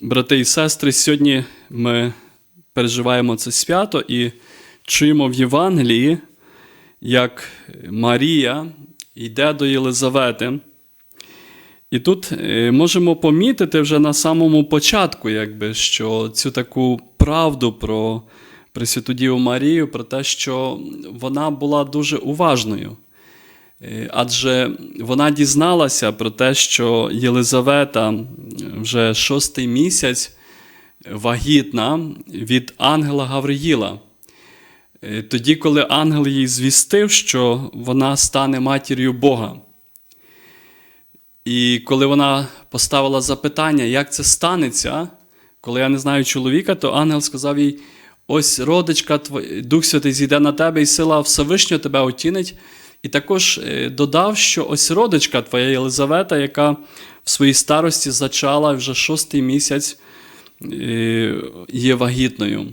Брати і сестри, сьогодні ми переживаємо це свято і чуємо в Євангелії, як Марія йде до Єлизавети. І тут е, можемо помітити вже на самому початку, якби, що цю таку правду про Пресвяту Діву Марію, про те, що вона була дуже уважною. Е, Адже вона дізналася про те, що Єлизавета вже шостий місяць вагітна від ангела Гавриїла. Е, Тоді, коли ангел їй звістив, що вона стане матір'ю Бога. І коли вона поставила запитання, як це станеться, коли я не знаю чоловіка, то ангел сказав їй: ось родичка, Дух Святий зійде на тебе, і сила Всевишнього тебе отінить. І також е, додав, що ось родичка твоя Єлизавета, яка в своїй старості зачала вже шостий місяць е, є вагітною.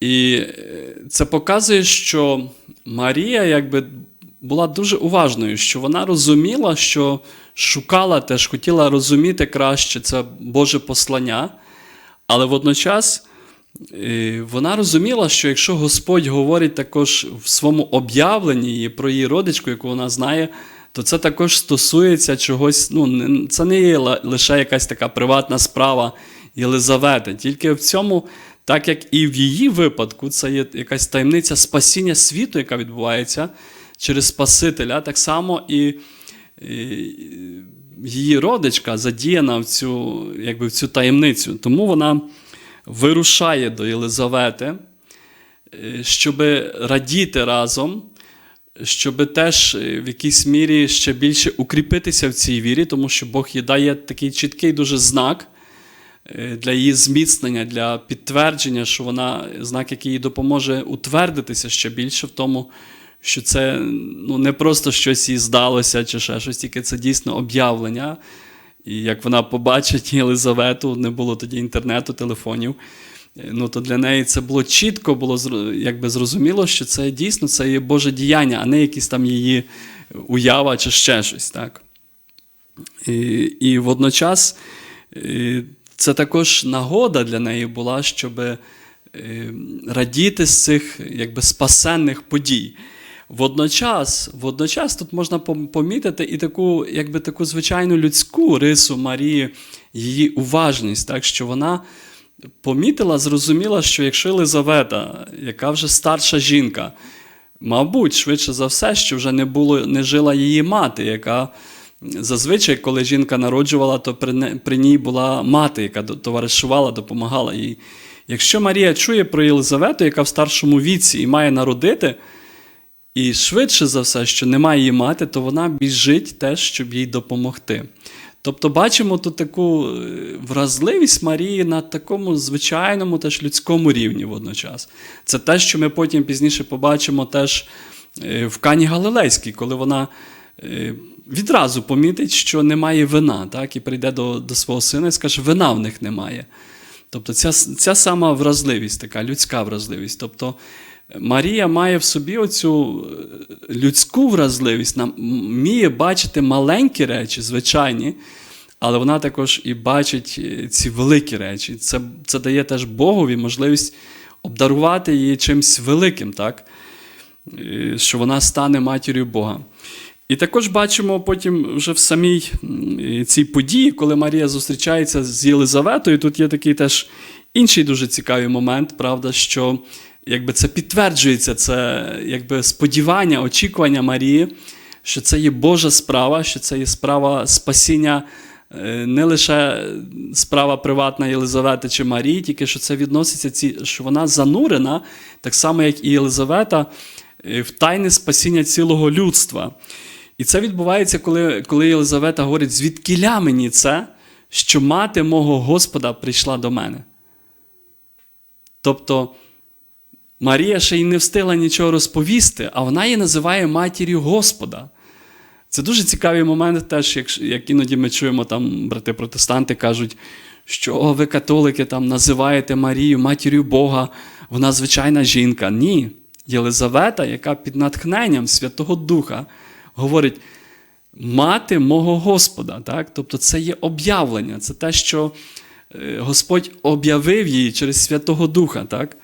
І е, це показує, що Марія якби була дуже уважною, що вона розуміла, що шукала теж, хотіла розуміти краще це Боже послання, але водночас вона розуміла, що якщо Господь говорить також в своєму об'явленні і про її родичку, яку вона знає, то це також стосується чогось. Ну, це не є лише якась така приватна справа Єлизавети. Тільки в цьому, так як і в її випадку, це є якась таємниця спасіння світу, яка відбувається через Спасителя, так само і, її родичка задіяна в цю, якби в цю таємницю. Тому вона вирушає до Єлизавети, щоб радіти разом, щоб теж е, в якійсь мірі ще більше укріпитися в цій вірі, тому що Бог їй дає такий чіткий дуже знак е, для її зміцнення, для підтвердження, що вона знак, який їй допоможе утвердитися ще більше в тому, що це ну, не просто щось їй здалося чи ще щось, тільки це дійсно об'явлення. І як вона побачить Єлизавету, не було тоді інтернету, телефонів. е, Ну, то для неї це було чітко, було якби зрозуміло, що це дійсно це є Боже діяння, а не якісь там її уява чи ще щось. Так? І, і водночас е, це також нагода для неї була, щоб е, радіти з цих якби, спасенних подій. Водночас, водночас тут можна помітити і таку, якби таку звичайну людську рису Марії, її уважність, так, що вона помітила, зрозуміла, що якщо Елизавета, яка вже старша жінка, мабуть, швидше за все, що вже не було, не жила її мати, яка зазвичай, коли жінка народжувала, то при, при ній була мати, яка товаришувала, допомагала їй. Якщо Марія чує про Єлизавету, яка в старшому віці і має народити, і швидше за все, що немає її мати, то вона біжить теж, щоб їй допомогти. Тобто бачимо тут таку е, вразливість Марії на такому звичайному теж людському рівні водночас. Це те, що ми потім пізніше побачимо теж е, в Кані Галилейській, коли вона е, відразу помітить, що немає вина, так, і прийде до, до свого сина і скаже, вина в них немає. Тобто ця, ця сама вразливість, така людська вразливість. Тобто Марія має в собі оцю е, людську вразливість, вміє бачити маленькі речі, звичайні, але вона також і бачить е, ці великі речі. Це, це дає теж Богові можливість обдарувати її чимось великим, так? Е, що вона стане матір'ю Бога. І також бачимо потім вже в самій цій події, коли Марія зустрічається з Єлизаветою. Тут є такий теж інший дуже цікавий момент, правда, що якби це підтверджується, це якби сподівання, очікування Марії, що це є Божа справа, що це є справа спасіння. е, Не лише справа приватна Єлизавети чи Марії, тільки що це відноситься ці, що вона занурена, так само, як і Єлизавета, е, в тайне спасіння цілого людства. І це відбувається, коли, коли Єлизавета говорить, звідкіля мені це, що мати мого Господа прийшла до мене. Тобто Марія ще й не встигла нічого розповісти, а вона її називає матір'ю Господа. Це дуже цікавий момент, теж, як, як іноді ми чуємо, там брати-протестанти кажуть, що «О, ви католики там називаєте Марію матір'ю Бога, вона звичайна жінка. Ні. Єлизавета, яка під натхненням Святого Духа говорить: мати мого Господа. Так? Тобто це є об'явлення, це те, що е, Господь об'явив її через Святого Духа. Так?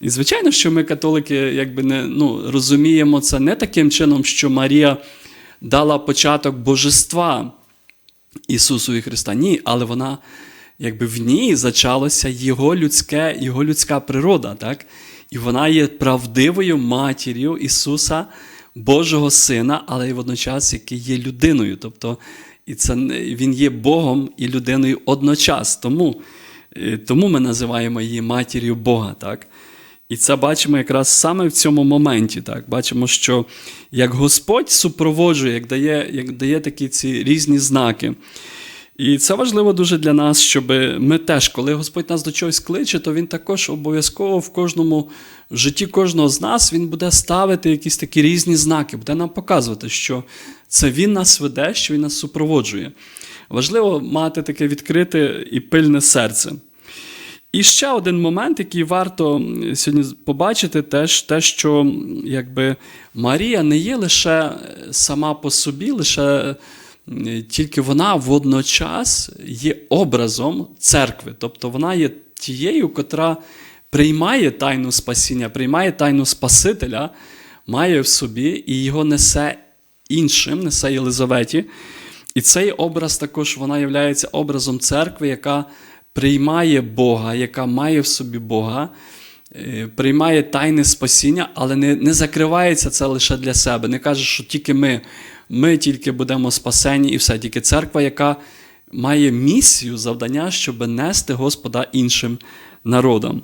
І звичайно, що ми, католики, якби не ну, розуміємо це не таким чином, що Марія дала початок божества Ісусу і Христа. Ні, але вона, якби в ній зачалося його людське, його людська природа, так? І вона є правдивою матір'ю Ісуса, Божого Сина, але й водночас, який є людиною. Тобто, і це він є Богом і людиною одночас. Тому, е, тому ми називаємо її матір'ю Бога. Так? І це бачимо якраз саме в цьому моменті. Так? Бачимо, що як Господь супроводжує, як дає, як дає такі ці різні знаки. І це важливо дуже для нас, щоб ми теж, коли Господь нас до чогось кличе, то Він також обов'язково в кожному в житті кожного з нас Він буде ставити якісь такі різні знаки, буде нам показувати, що це Він нас веде, що Він нас супроводжує. Важливо мати таке відкрите і пильне серце. І ще один момент, який варто сьогодні побачити, теж те, що якби Марія не є лише е, сама по собі, лише тільки вона водночас є образом церкви. Тобто вона є тією, котра приймає тайну спасіння, приймає тайну Спасителя, має в собі і його несе іншим, несе Єлизаветі. І цей образ також вона є образом церкви, яка приймає Бога, яка має в собі Бога, е, приймає тайне спасіння, але не, не закривається це лише для себе. Не каже, що тільки ми, ми тільки будемо спасені і все. Тільки церква, яка має місію, завдання, щоб нести Господа іншим народам.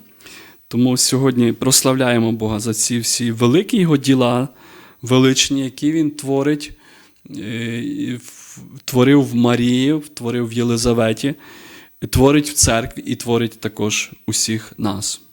Тому сьогодні прославляємо Бога за ці всі великі його діла, величні, які він творить, е, творив в Марії, творив в Єлизаветі, творить в церкві і творить також усіх нас.